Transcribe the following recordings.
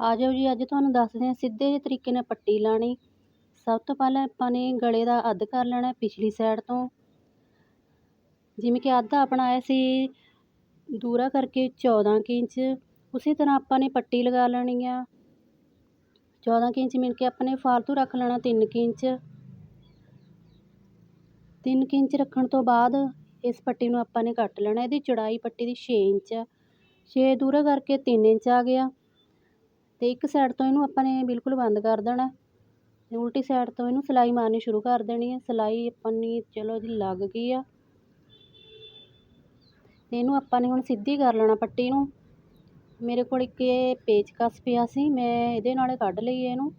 ਆ ਜਾਓ ਜੀ, ਅੱਜ ਤੁਹਾਨੂੰ ਦੱਸਦੇ ਹਾਂ, ਸਿੱਧੇ ਜਿਹੇ ਤਰੀਕੇ ਨਾਲ ਪੱਟੀ ਲਾਣੀ ਸਭ ਤੋਂ ਪਹਿਲਾਂ ਆਪਾਂ ਨੇ ਗਲੇ ਦਾ ਅੱਧ ਕਰ ਲੈਣਾ ਪਿਛਲੀ ਸਾਈਡ ਤੋਂ। ਜਿਵੇਂ ਕਿ ਅੱਧ ਆਪਣਾ ਆਇਆ ਸੀ, ਦੂਰਾ ਕਰਕੇ 14 ਕੁ ਇੰਚ। ਉਸੇ ਤਰ੍ਹਾਂ ਆਪਾਂ ਨੇ ਪੱਟੀ ਲਗਾ ਲੈਣੀ ਆ। 14 ਕੁ ਇੰਚ ਮਿਲ ਕੇ ਆਪਾਂ ਨੇ ਫਾਲਤੂ ਰੱਖ ਲੈਣਾ 3 ਕੁ ਇੰਚ। 3 ਕੁ ਇੰਚ ਰੱਖਣ ਤੋਂ ਬਾਅਦ ਇਸ ਪੱਟੀ ਨੂੰ ਆਪਾਂ ਨੇ ਕੱਟ ਲੈਣਾ, ਇਹਦੀ ਚੌੜਾਈ ਪੱਟੀ ਦੀ 6 ਇੰਚ ਆ। 6 ਦੂਰਾ ਕਰਕੇ 3 ਇੰਚ ਆ ਗਿਆ। ਅਤੇ ਇੱਕ ਸਾਈਡ ਤੋਂ ਇਹਨੂੰ ਆਪਾਂ ਨੇ ਬਿਲਕੁਲ ਬੰਦ ਕਰ ਦੇਣਾ। ਅਤੇ ਉਲਟੀ ਸਾਈਡ ਤੋਂ ਇਹਨੂੰ ਸਿਲਾਈ ਮਾਰਨੀ ਸ਼ੁਰੂ ਕਰ ਦੇਣੀ ਹੈ। ਸਿਲਾਈ ਆਪਣੀ ਚਲੋ ਜੀ, ਲੱਗ ਗਈ ਆ। ਤੇ ਇਹਨੂੰ ਆਪਾਂ ਨੇ ਹੁਣ ਸਿੱਧੀ ਕਰ ਲੈਣਾ ਪੱਟੀ ਨੂੰ। ਮੇਰੇ ਕੋਲ ਇੱਕ ਇਹ ਪੇਚਕਸ ਪਿਆ ਸੀ, ਮੈਂ ਇਹਦੇ ਨਾਲ ਕੱਢ ਲਈ ਇਹਨੂੰ।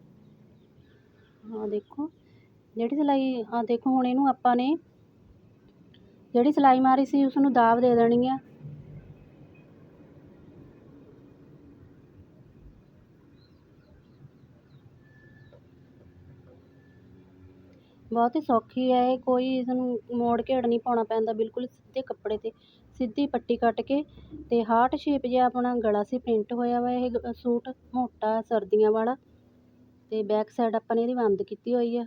ਹਾਂ ਦੇਖੋ, ਜਿਹੜੀ ਸਿਲਾਈ, ਆਹ ਦੇਖੋ, ਹੁਣ ਇਹਨੂੰ ਆਪਾਂ ਨੇ ਜਿਹੜੀ ਸਿਲਾਈ ਮਾਰੀ ਸੀ ਉਸ ਨੂੰ ਦਾਬ ਦੇ ਦੇਣੀ ਆ। ਬਹੁਤ ਹੀ ਸੌਖੀ ਹੈ ਇਹ, ਕੋਈ ਇਸ ਨੂੰ ਮੋੜ ਘੇੜ ਨਹੀਂ ਪਾਉਣਾ ਪੈਂਦਾ, ਬਿਲਕੁਲ ਸਿੱਧੇ ਕੱਪੜੇ 'ਤੇ, ਸਿੱਧੀ ਪੱਟੀ ਕੱਟ ਕੇ ਅਤੇ ਹਾਰਟ ਸ਼ੇਪ ਜਿਹਾ ਆਪਣਾ ਗਲਾ ਸੀ ਪ੍ਰਿੰਟ ਹੋਇਆ ਵਾ ਇਹ ਸੂਟ ਮੋਟਾ ਸਰਦੀਆਂ ਵਾਲਾ ਅਤੇ ਬੈਕ ਸਾਈਡ ਆਪਾਂ ਨੇ ਇਹਦੀ ਬੰਦ ਕੀਤੀ ਹੋਈ ਆ।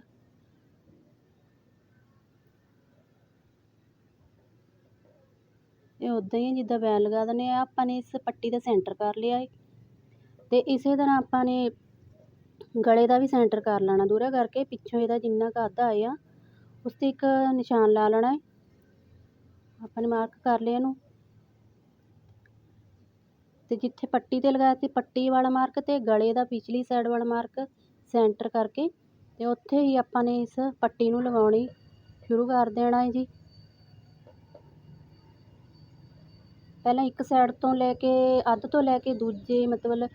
ਇਹ ਉਦਾਂ ਹੀ ਆ, ਜਿੱਦਾਂ ਬੈਲ ਲਗਾ ਦਿੰਦੇ ਆ, ਆਪਾਂ ਨੇ ਇਸ ਪੱਟੀ ਦਾ ਸੈਂਟਰ ਕਰ ਲਿਆ ਏ ਅਤੇ ਇਸੇ ਤਰ੍ਹਾਂ ਆਪਾਂ ਨੇ ਗਲੇ ਦਾ ਵੀ ਸੈਂਟਰ ਕਰ ਲੈਣਾ ਦੂਹਰਾ ਕਰਕੇ, ਪਿੱਛੋਂ ਇਹਦਾ ਜਿੰਨਾ ਕੁ ਅੱਧ ਆਇਆ ਉਸ 'ਤੇ ਇੱਕ ਨਿਸ਼ਾਨ ਲਾ ਲੈਣਾ ਹੈ ਆਪਾਂ ਨੇ ਮਾਰਕ ਕਰ ਲਿਆ ਇਹਨੂੰ। ਤੇ ਜਿੱਥੇ ਪੱਟੀ 'ਤੇ ਲਗਾਇਆ ਸੀ ਪੱਟੀ ਵਾਲਾ ਮਾਰਕ ਤੇ ਗਲੇ ਦਾ ਪਿਛਲੀ ਸਾਈਡ ਵਾਲਾ ਮਾਰਕ ਸੈਂਟਰ ਕਰਕੇ, ਤੇ ਉੱਥੇ ਹੀ ਆਪਾਂ ਨੇ ਇਸ ਪੱਟੀ ਨੂੰ ਲਗਾਉਣੀ ਸ਼ੁਰੂ ਕਰ ਦੇਣਾ ਹੈ ਜੀ। ਪਹਿਲਾਂ ਇੱਕ ਸਾਈਡ ਤੋਂ ਲੈ ਕੇ, ਅੱਧ ਤੋਂ ਲੈ ਕੇ ਦੂਜੇ ਮਤਲਬ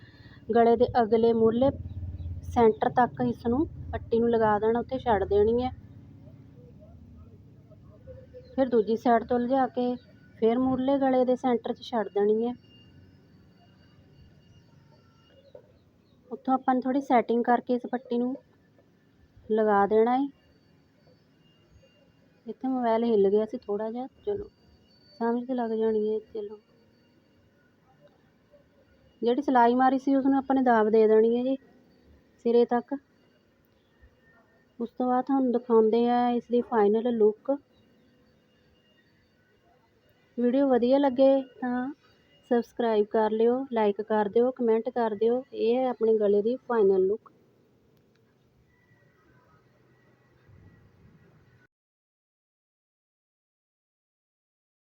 ਗਲੇ ਦੇ ਅਗਲੇ ਮੂਹਰਲੇ ਸੈਂਟਰ ਤੱਕ ਇਸ ਨੂੰ ਪੱਟੀ ਨੂੰ ਲਗਾ ਦੇਣਾ, ਉੱਥੇ ਛੱਡ ਦੇਣੀ ਹੈ। ਫਿਰ ਦੂਜੀ ਸਾਈਡ ਤੋਂ ਲਿਜਾ ਕੇ ਫਿਰ ਮੁਰਲੇ ਗਲੇ ਦੇ ਸੈਂਟਰ 'ਚ ਛੱਡ ਦੇਣੀ ਹੈ। ਉੱਥੋਂ ਆਪਾਂ ਨੇ ਥੋੜੀ ਸੈਟਿੰਗ ਕਰਕੇ ਇਸ ਪੱਟੀ ਨੂੰ ਲਗਾ ਦੇਣਾ ਹੈ। ਇੱਥੇ ਮੋਬਾਈਲ ਹਿੱਲ ਗਿਆ ਸੀ ਥੋੜਾ ਜਿਹਾ, ਚਲੋ, ਸਮਝ ਤੇ ਲੱਗ ਜਾਣੀ ਹੈ, ਚਲੋ। ਜਿਹੜੀ ਸਿਲਾਈ ਮਾਰੀ ਸੀ, ਉਸ ਨੂੰ ਆਪਾਂ ਨੇ ਦਾਬ ਦੇ ਦੇਣੀ ਹੈ ਜੀ। ਸਿਰੇ ਤੱਕ। ਉਸ ਤੋਂ ਬਾਅਦ ਤੁਹਾਨੂੰ ਦਿਖਾਉਂਦੇ ਆ ਇਸ ਦੀ ਫਾਈਨਲ ਲੁੱਕ ਵੀਡੀਓ ਵਧੀਆ ਲੱਗੇ ਤਾਂ ਸਬਸਕ੍ਰਾਈਬ ਕਰ ਲਿਓ ਲਾਈਕ ਕਰ ਦਿਓ ਕਮੈਂਟ ਕਰ ਦਿਓ। ਇਹ ਹੈ ਆਪਣੇ ਗਲੇ ਦੀ ਫਾਈਨਲ ਲੁੱਕ